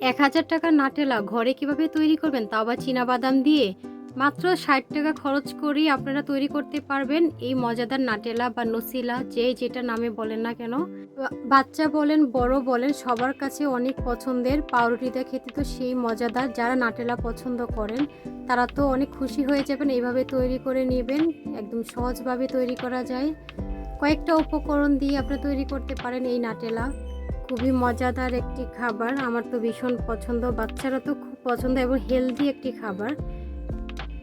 এক হাজার টাকার নাটেলা ঘরে কীভাবে তৈরি করবেন তাও আবার বাদাম দিয়ে? মাত্র ষাট টাকা খরচ করেই আপনারা তৈরি করতে পারবেন এই মজাদার নাটেলা বা নসিলা, যে যেটা নামে বলেন না কেন। বাচ্চা বলেন, বড় বলেন, সবার কাছে অনেক পছন্দের। পাউরুটিটা খেতে তো সেই মজাদার। যারা নাটেলা পছন্দ করেন, তারা তো অনেক খুশি হয়ে যাবেন এইভাবে তৈরি করে নেবেন। একদম সহজভাবে তৈরি করা যায়। কয়েকটা উপকরণ দিয়ে আপনারা তৈরি করতে পারেন এই নাটেলা। খুবই মজাদার একটি খাবার। আমার তো ভীষণ পছন্দ। বাচ্চারা তো খুব পছন্দ এবং হেলদি একটি খাবার।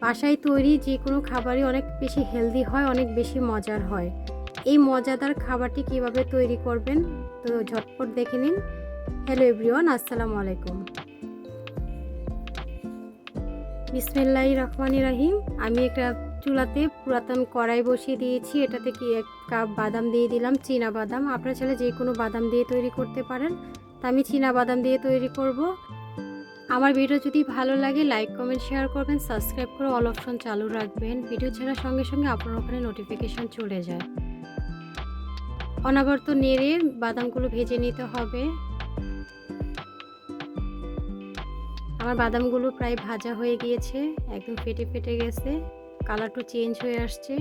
বাসায় তৈরি যে কোনো খাবারই অনেক বেশি হেলদি হয়, অনেক বেশি মজার হয়। এই মজাদার খাবারটি কীভাবে তৈরি করবেন? তো ঝটপট দেখে নিন। হ্যালো এভরিওয়ান আসসালামু আলাইকুম। বিসমিল্লাহ রহমানি রাহিম। আমি একটা চুলাতে পুরাতন কড়াই বসিয়ে দিয়েছি। এটাতে কি এক কাপ বাদাম দিয়ে দিলাম, চীনা বাদাম। আপনারা চাইলে যে কোনো বাদাম দিয়ে তৈরি করতে পারেন। তা আমি চীনা বাদাম দিয়ে তৈরি করব। আমার ভিডিও যদি ভালো লাগে, লাইক, কমেন্ট, শেয়ার করবেন। সাবস্ক্রাইব করে অল অপশন চালু রাখবেন। ভিডিও ছাড়ার সঙ্গে সঙ্গে আপনার ওখানে নোটিফিকেশন চলে যায়। অনাবর্ত নেড়ে বাদামগুলো ভেজে নিতে হবে। আমার বাদামগুলো প্রায় ভাজা হয়ে গিয়েছে, একদম ফেটে ফেটে গেছে। কালারটা চেঞ্জ হয়ে আসছে।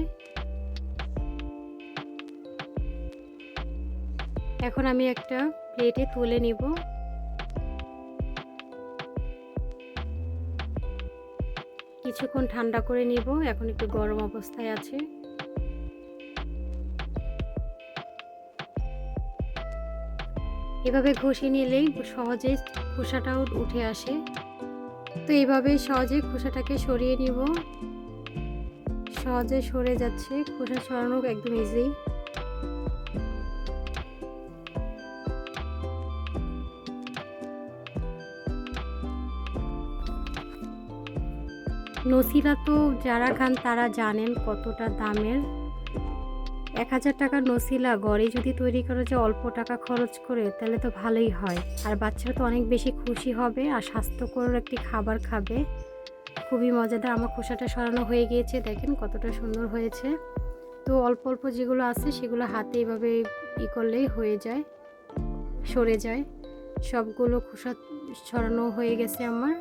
এখন আমি একটা প্লেটে তুলে নিব। কিছুক্ষণ ঠান্ডা করে নিব, এখন একটু গরম অবস্থায় আছে। এভাবে ঘষে নিলেই সহজেই খোসাটাও উঠে আসে। তো এইভাবে সহজে খোসাটাকে সরিয়ে নিব। সহজে সরে যাচ্ছে। খোসা সরানো একদম ইজি নসিরা তো যারা খান তারা জানেন কতটা দামের। এক হাজার টাকার নসিলা গড়ে যদি তৈরি করা যায় অল্প টাকা খরচ করে, তাহলে তো ভালোই হয়। আর বাচ্চারা তো অনেক বেশি খুশি হবে আর স্বাস্থ্যকর একটি খাবার খাবে। খুবই মজাদার। আমার খোসাটা সরানো হয়ে গিয়েছে, দেখেন কতটা সুন্দর হয়েছে। তো অল্প অল্প যেগুলো আছে সেগুলো হাতে এইভাবে ই করলেই হয়ে যায়, সরে যায়। সবগুলো খোসা সরানো হয়ে গেছে আমার।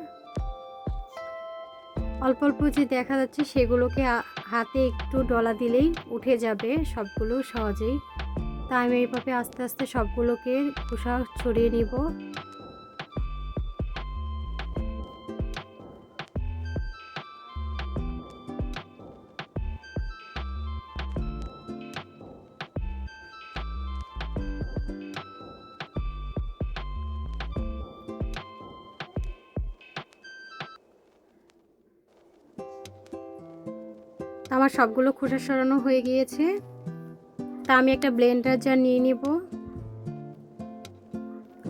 অল্প অল্প যে দেখা যাচ্ছে সেগুলোকে হাতে একটু ডলা দিলেই উঠে যাবে সবগুলো সহজেই। তা আমি এইভাবে আস্তে আস্তে সবগুলোকে খোসা ছড়িয়ে নিব। আমার সবগুলো খোসা সরানো হয়ে গিয়েছে। তা আমি একটা ব্লেন্ডার জার নিয়ে নিব।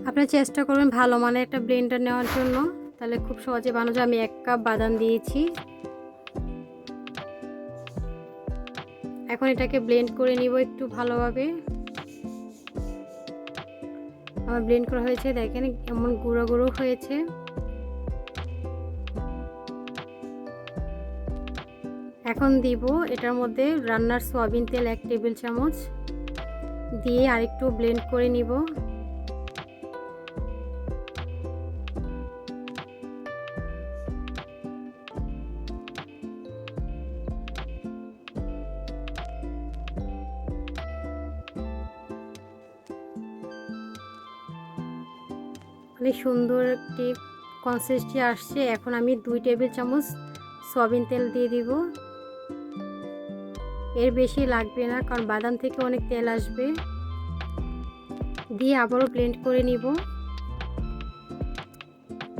আপনারা চেষ্টা করবেন ভালো মানের একটা ব্লেন্ডার নেওয়ার জন্য। তাহলে খুব সহজে বানানো আমি এক কাপ বাদাম দিয়েছি। এখন এটাকে ব্লেন্ড করে নিব একটু ভালোভাবে। আমার ব্লেন্ড করা হয়েছে। দেখেন এমন গুঁড়ো গুঁড়ো হয়েছে। এখন দিব এটার মধ্যে রান্নার সয়াবিন তেল এক টেবিল চামচ দিয়ে আরেকটু ব্লেন্ড করে নিব। সুন্দর একটি কনসিস্টেন্সি আসছে। এখন আমি দুই টেবিল চামচ সয়াবিন তেল দিয়ে দিব। এর বেশি লাগবে না, কারণ বাদাম থেকে অনেক তেল আসবে। দিয়ে আবারও ব্লেন্ড করে নিব।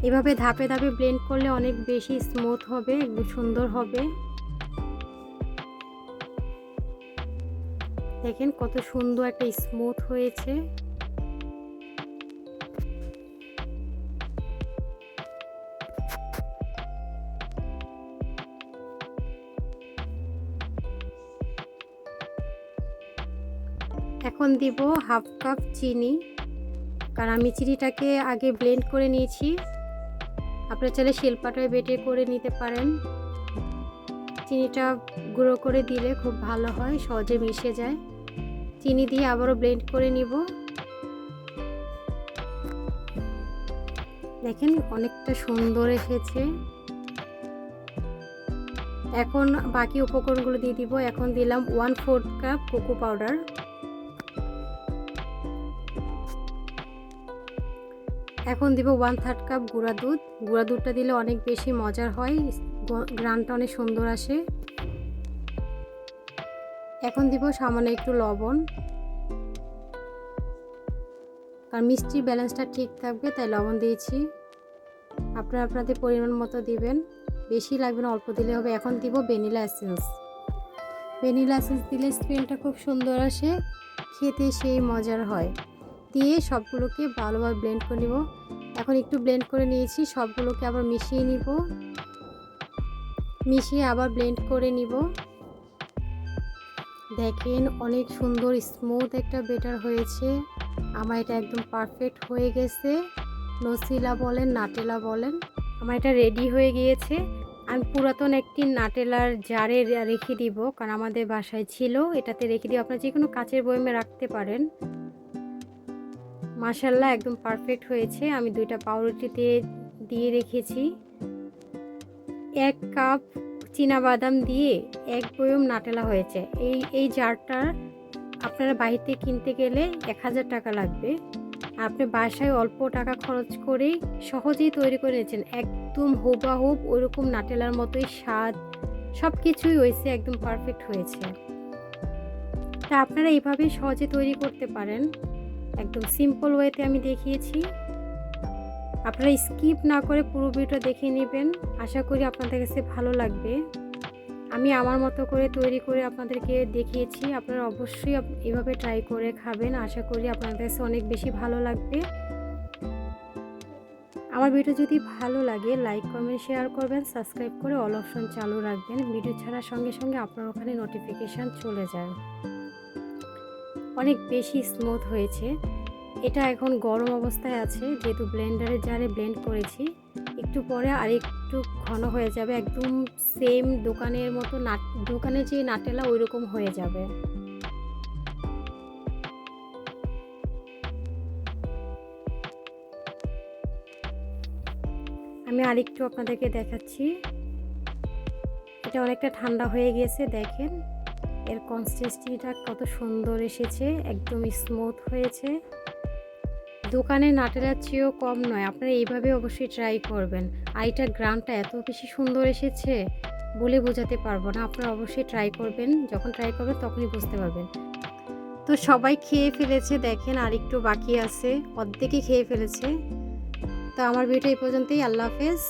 এভাবে ধাপে ধাপে ব্লেন্ড করলে অনেক বেশি স্মুথ হবে সুন্দর হবে। দেখেন কত সুন্দর একটা স্মুথ হয়েছে। এখন দিব হাফ কাপ চিনি। কারণ আমি চিনিটাকে আগে ব্লেন্ড করে নিয়েছি। আপনার চাইলে শিলপাটায় বেটে করে নিতে পারেন। চিনিটা গুঁড়ো করে দিলে খুব ভালো হয়, সহজে মিশে যায়। চিনি দিয়ে আবারও ব্লেন্ড করে নিব। দেখেন অনেকটা সুন্দর এসেছে। এখন বাকি উপকরণগুলো দিয়ে দিব। এখন দিলাম one fourth cup cocoa powder এখন দিব ওয়ান থার্ড কাপ গুঁড়া দুধ। গুঁড়া দুধটা দিলে অনেক বেশি মজার হয় গ্রানটা অনেক সুন্দর আসে। এখন দিব সামান্য একটু লবণ। আর মিষ্টির ব্যালেন্সটা ঠিক থাকবে, তাই লবণ দিয়েছি। আপনারা আপনাদের পরিমাণ মতো দিবেন। বেশি লাগবে না, অল্প দিলে হবে। এখন দিব ভ্যানিলা এসেন্স। ভ্যানিলা এসেন্স দিলে স্মেলটা খুব সুন্দর আসে, খেতে সেই মজার হয়। দিয়ে সবগুলোকে ভালোভাবে ব্লেন্ড করে নিব। এখন একটু ব্লেন্ড করে নিয়েছি, সবগুলোকে আবার মিশিয়ে নিব। মিশিয়ে আবার ব্লেন্ড করে নিব। দেখেন অনেক সুন্দর স্মুথ একটা বেটার হয়েছে। আমার এটা একদম পারফেক্ট হয়ে গেছে। নসিলা বলেন, নাটেলা বলেন, আমার এটা রেডি হয়ে গিয়েছে। আমি পুরাতন একটি নাটেলার জারে রেখে দিব, কারণ আমাদের বাসায় ছিল, এটাতে রেখে দিব আপনার যে কোনো কাচের বয়মে রাখতে পারেন। মাসাল্লাহ একদম পারফেক্ট হয়েছে। আমি দুইটা পাউরুটিতে দিয়ে রেখেছি। এক কাপ বাদাম দিয়ে এক বয়ম নাটেলা হয়েছে। এই এই জারটা আপনারা বাড়িতে কিনতে গেলে এক হাজার টাকা লাগবে। আপনি বাসায় অল্প টাকা খরচ করে সহজেই তৈরি করে নিয়েছেন। একদম হুবাহুব ওইরকম নাটেলার মতোই স্বাদ সব কিছুই হয়েছে, একদম পারফেক্ট হয়েছে। তা আপনারা এইভাবে সহজে তৈরি করতে পারেন। একদম সিম্পল ওয়েতে আমি দেখিয়েছি। আপনারা স্কিপ না করে পুরো ভিডিওটা দেখে নেবেন। আশা করি আপনাদের কাছে ভালো লাগবে। আমি আমার মতো করে তৈরি করে আপনাদেরকে দেখিয়েছি। আপনারা অবশ্যই এভাবে ট্রাই করে খাবেন। আশা করি আপনাদের কাছে অনেক বেশি ভালো লাগবে। আমার ভিডিও যদি ভালো লাগে লাইক কমেন্ট শেয়ার করবেন। সাবস্ক্রাইব করে অল অপশন চালু রাখবেন। ভিডিও ছাড়ার সঙ্গে সঙ্গে আপনার ওখানে নোটিফিকেশান চলে যায়। অনেক বেশি স্মুথ হয়েছে। এটা এখন গরম অবস্থায় আছে, যেহেতু ব্লেন্ডারের জারে ব্লেন্ড করেছি। একটু পরে আর একটু ঘন হয়ে যাবে, একদম সেম দোকানের মতো নাট দোকানে যে নাটেলা ওই রকম হয়ে যাবে। আমি আরেকটু আপনাদেরকে দেখাচ্ছি। এটা অনেকটা ঠান্ডা হয়ে গিয়েছে, দেখেন। এর কনসিস্টেন্সিটা কত সুন্দর এসেছে একদম স্মুথ হয়েছে। দোকানে নাটেলার চেয়েও কম নয়, আপনারা এইভাবে অবশ্যই ট্রাই করবেন। আর এটার গ্রামটা এত বেশি সুন্দর এসেছে বলে বোঝাতে পারব না, আপনারা অবশ্যই ট্রাই করবেন। যখন ট্রাই করবেন তখনই বুঝতে পারবেন। তো সবাই খেয়ে ফেলেছে, দেখেন আর একটু বাকি আছে, অর্ধেকই খেয়ে ফেলেছে। তো আমার ভিডিও এই পর্যন্তই, আল্লাহ হাফেজ।